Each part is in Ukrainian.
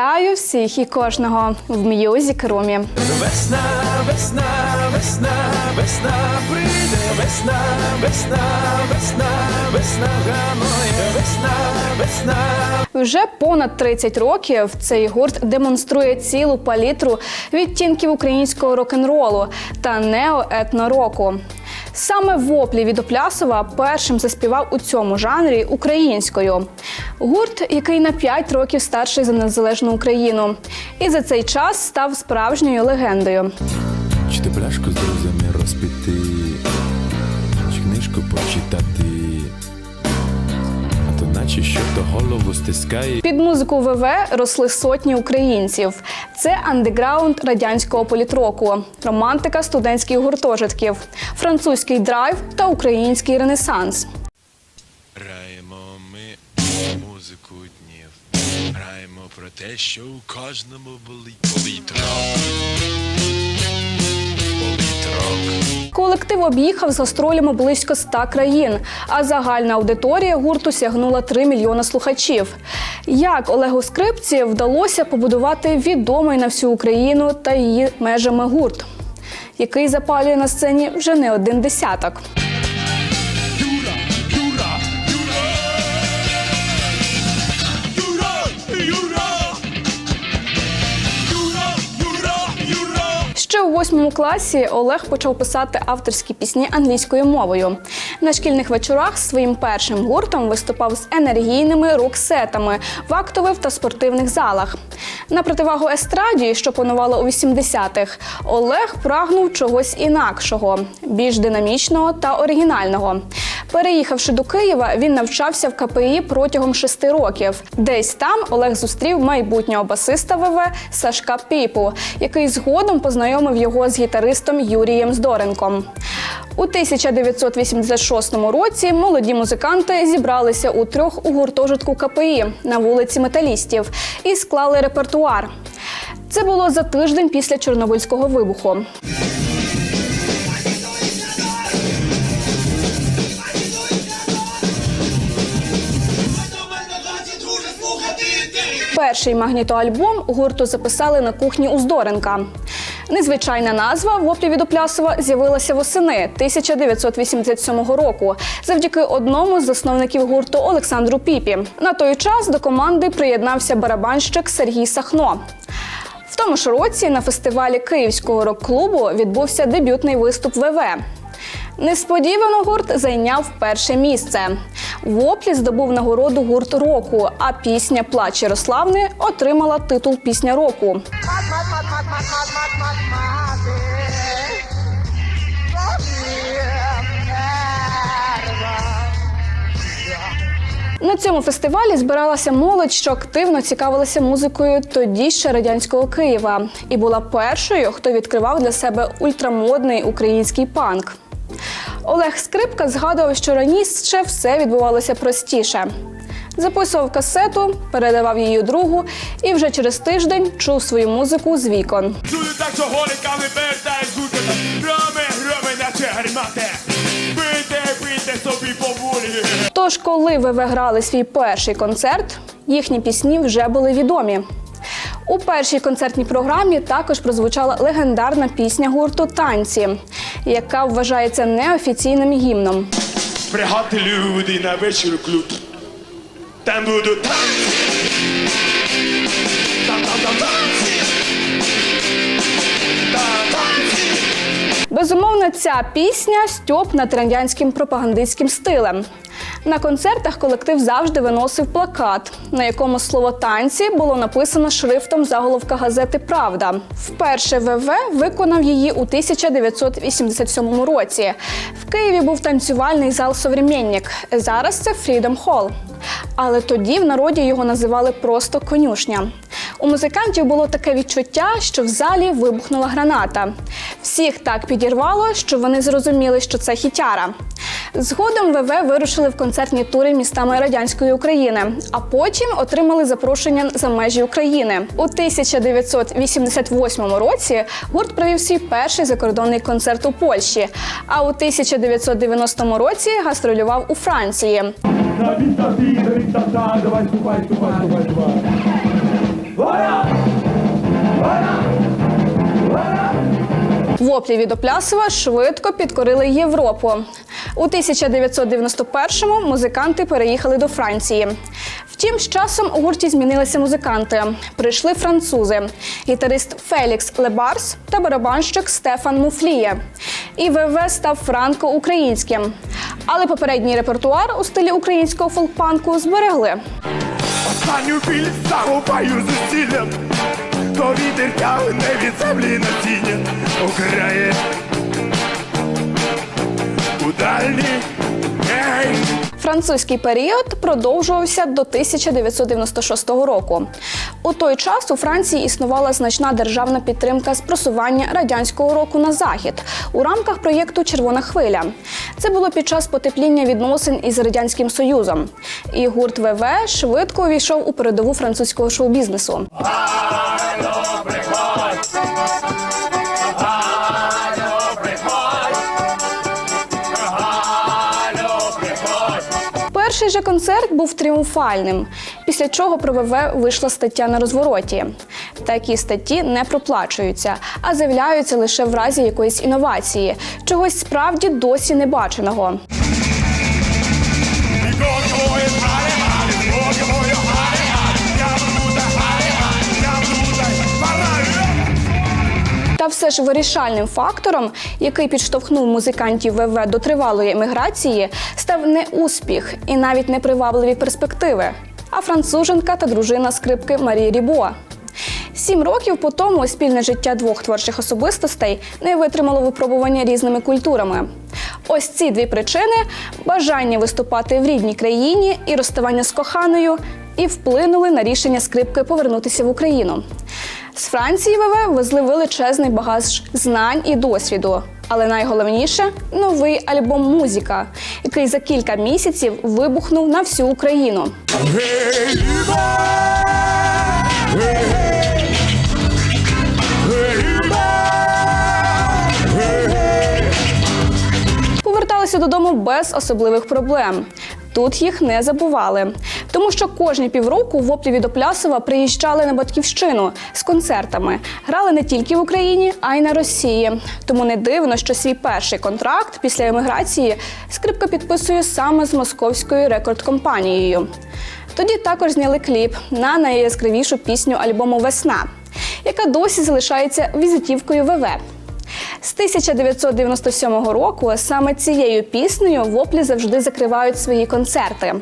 Вітаю всіх і кожного в М'юзік Румі. Весна, весна, весна, весна, прийде весна, весна, весна, весна гамоє, весна, весна. Вже понад 30 років цей гурт демонструє цілу палітру відтінків українського рок-н-ролу та неоетнороку. Саме воплі від Оплясова першим заспівав у цьому жанрі українською. Гурт, який на 5 років старший за незалежну Україну, і за цей час став справжньою легендою. Чи ти пляшку з друзями розпіти, чи книжку почитати, а наче що то голову стискає. Під музику ВВ росли сотні українців. Це андеграунд радянського політроку, романтика студентських гуртожитків, французький драйв та український ренесанс. Граємо ми музику днів. Граємо про те, що у кожному болить політрок. Колектив об'їхав з гастролями близько 100 країн, а загальна аудиторія гурту сягнула 3 мільйони слухачів. Як Олегу Скрипці вдалося побудувати відомий на всю Україну та її межами гурт, який запалює на сцені вже не один десяток. Восьмому класі Олег почав писати авторські пісні англійською мовою. На шкільних вечорах своїм першим гуртом виступав з енергійними рок-сетами в актових та спортивних залах. На противагу естраді, що панувала у 80-х, Олег прагнув чогось інакшого, більш динамічного та оригінального. Переїхавши до Києва, він навчався в КПІ протягом шести років. Десь там Олег зустрів майбутнього басиста ВВ Сашка Піпу, який згодом познайомив його з гітаристом Юрієм Здоренком. У 1986 році молоді музиканти зібралися у трьох у гуртожитку КПІ на вулиці Металістів і склали репертуар. Це було за тиждень після Чорнобильського вибуху. Перший магнітоальбом гурту записали на кухні у Здоренка. Незвичайна назва воплі від Оплясова з'явилася восени 1987 року завдяки одному з засновників гурту Олександру Піпі. На той час до команди приєднався барабанщик Сергій Сахно. В тому ж році на фестивалі Київського рок-клубу відбувся дебютний виступ ВВ. Несподівано гурт зайняв перше місце. Воплі здобув нагороду гурт року, а пісня Плач Ярославни отримала титул Пісня року. На цьому фестивалі збиралася молодь, що активно цікавилася музикою тоді ще радянського Києва, і була першою, хто відкривав для себе ультрамодний український панк. Олег Скрипка згадував, що раніше все відбувалося простіше. Записував касету, передавав її другу і вже через тиждень чув свою музику з вікон. Чую так, що голіками бертай звуки. Роми, роми, наче гармати. Бийте, бийте собі по волі. Тож, коли ВВ грали свій перший концерт, їхні пісні вже були відомі. У першій концертній програмі також прозвучала легендарна пісня гурту Танці, яка вважається неофіційним гімном. Приходьте люди на вечір клуб. Там там танці. Безумовно, ця пісня стьоп над радянським пропагандистським стилем. На концертах колектив завжди виносив плакат, на якому слово танці було написано шрифтом заголовка газети Правда. Вперше ВВ виконав її у 1987 році. В Києві був танцювальний зал Современник. Зараз це Freedom Hall. Але тоді в народі його називали просто конюшня. У музикантів було таке відчуття, що в залі вибухнула граната. Всіх так підірвало, що вони зрозуміли, що це хітяра. Згодом ВВ вирушили в концертні тури містами радянської України, а потім отримали запрошення за межі України. У 1988 році гурт провів свій перший закордонний концерт у Польщі. А у 1990 році гастролював у Франції. Давай, ступай, ступай, ступай, ступай. Ура! Воплі від Оплясова швидко підкорили Європу. У 1991-му музиканти переїхали до Франції. Втім, з часом у гурті змінилися музиканти. Прийшли французи, гітарист Фелікс Лебарс та барабанщик Стефан Муфліє. І ВВ став франко-українським. Але попередній репертуар у стилі українського фолкпанку зберегли. Останню біль загубаю за стілем, то вітер тягне від землі на тіні Украє у дальні ей. Французький період продовжувався до 1996 року. У той час у Франції існувала значна державна підтримка з просування радянського року на захід у рамках проєкту Червона хвиля. Це було під час потепління відносин із радянським союзом. І гурт ВВ швидко увійшов у передову французького шоу-бізнесу. Перший же концерт був тріумфальним, після чого про ВВ вийшла стаття на розвороті. Такі статті не проплачуються, а з'являються лише в разі якоїсь інновації, чогось справді досі не все ж вирішальним фактором, який підштовхнув музикантів ВВ до тривалої еміграції, став не успіх і навіть непривабливі перспективи, а француженка та дружина скрипки Марії Рібо. Сім років по тому спільне життя двох творчих особистостей не витримало випробування різними культурами. Ось ці дві причини бажання виступати в рідній країні і розставання з коханою і вплинули на рішення скрипки повернутися в Україну. З Франції ВВ везли величезний багаж знань і досвіду. Але найголовніше новий альбом Музика, який за кілька місяців вибухнув на всю Україну. Поверталися додому без особливих проблем. Тут їх не забували, тому що кожні півроку воплі від Оплясова приїжджали на батьківщину з концертами, грали не тільки в Україні, а й на Росії. Тому не дивно, що свій перший контракт після еміграції скрипка підписує саме з московською рекорд-компанією. Тоді також зняли кліп на найяскравішу пісню альбому Весна, яка досі залишається візитівкою ВВ. З 1997 року саме цією піснею воплі завжди закривають свої концерти.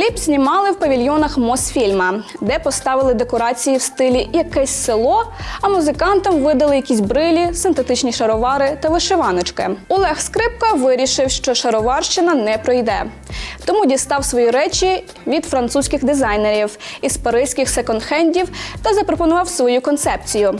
Кліп знімали в павільйонах Мосфільма, де поставили декорації в стилі якесь село, а музикантам видали якісь брилі, синтетичні шаровари та вишиваночки. Олег Скрипка вирішив, що шароварщина не пройде. Тому дістав свої речі від французьких дизайнерів із паризьких секонд-хендів та запропонував свою концепцію.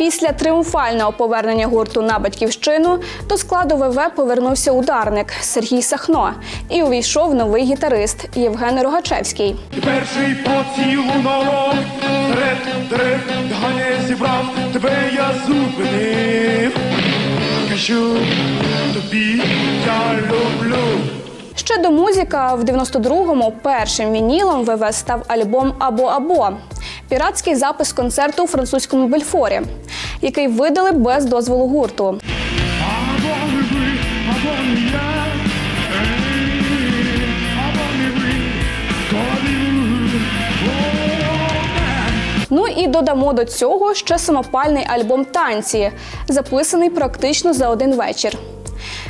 Після тріумфального повернення гурту на батьківщину до складу ВВ повернувся ударник Сергій Сахно і увійшов новий гітарист Євген Рогачевський. Перший поцілунок серед дерев ганя зібрав, тебе я зупинив. Кажу тобі я люблю. Ще до музика в 92-му першим вінілом ВВ став альбом Або Або піратський запис концерту у французькому Бельфорі, який видали без дозволу гурту. Ну і додамо до цього ще самопальний альбом танці, записаний практично за один вечір.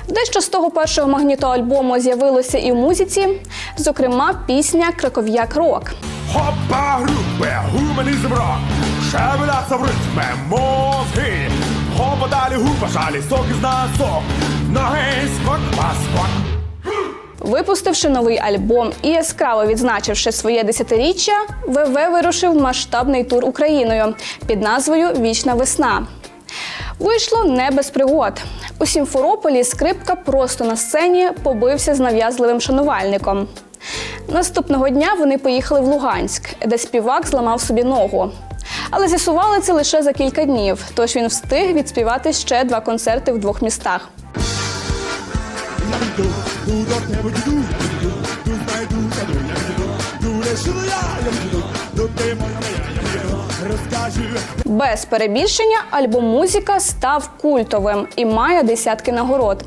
Дещо з того першого магнітоальбому з'явилося і в музиці, зокрема пісня Краков'як Рок. Хопа, групе, гуманізм рок, шевеляться в ритме мозги. Хопа далі гупа, шалі, сок із носок. Ноги скок, па, скок. Випустивши новий альбом і яскраво відзначивши своє десятиріччя, ВВ вирушив масштабний тур Україною під назвою Вічна весна. Вийшло не без пригод. У Сімферополі скрипка просто на сцені побився з нав'язливим шанувальником. Наступного дня вони поїхали в Луганськ, де співак зламав собі ногу. Але з'ясували це лише за кілька днів, тож він встиг відспівати ще два концерти в двох містах. Без перебільшення альбом Музика став культовим і має десятки нагород.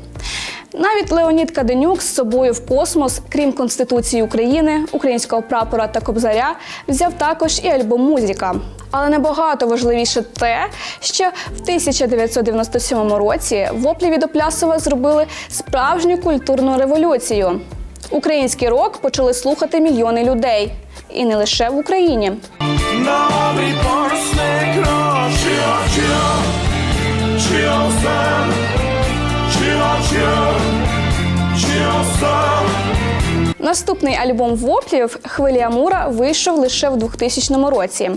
Навіть Леонід Каденюк з собою в космос, крім Конституції України, українського прапора та кобзаря, взяв також і альбом Музика. Але набагато важливіше те, що в 1997 році воплі від Оплясова зробили справжню культурну революцію. Український рок почали слухати мільйони людей, і не лише в Україні. Новий Наступний альбом воплів Хвилі Амура вийшов лише в 2000 році.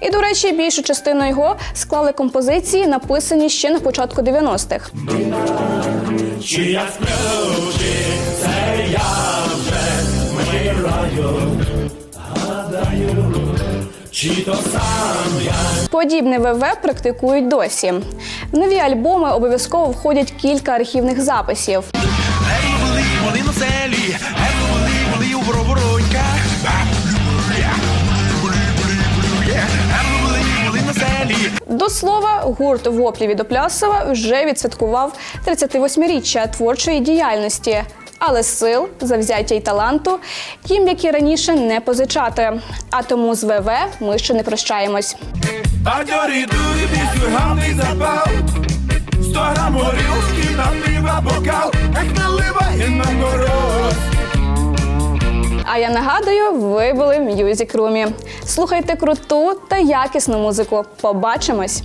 І, до речі, більшу частину його склали композиції, написані ще на початку 90-х. Чи я справді, це я вже вмираю, гадаю, чи то сам я. Подібне ВВ практикують досі. В нові альбоми обов'язково входять кілька архівних записів. Ей, були, були на селі, ей, були, були у воробороньках. Ей, були, були на селі. До слова, гурт воплі від Оплясова вже відсвяткував 38-річчя творчої діяльності. Але сил, завзяття й таланту їм, як і раніше, не позичати. А тому з ВВ ми ще не прощаємось. Сто грам горілки на пива бокал, як наливає на мороз. А я нагадую, ви були в М'юзік Румі. Слухайте круту та якісну музику. Побачимось!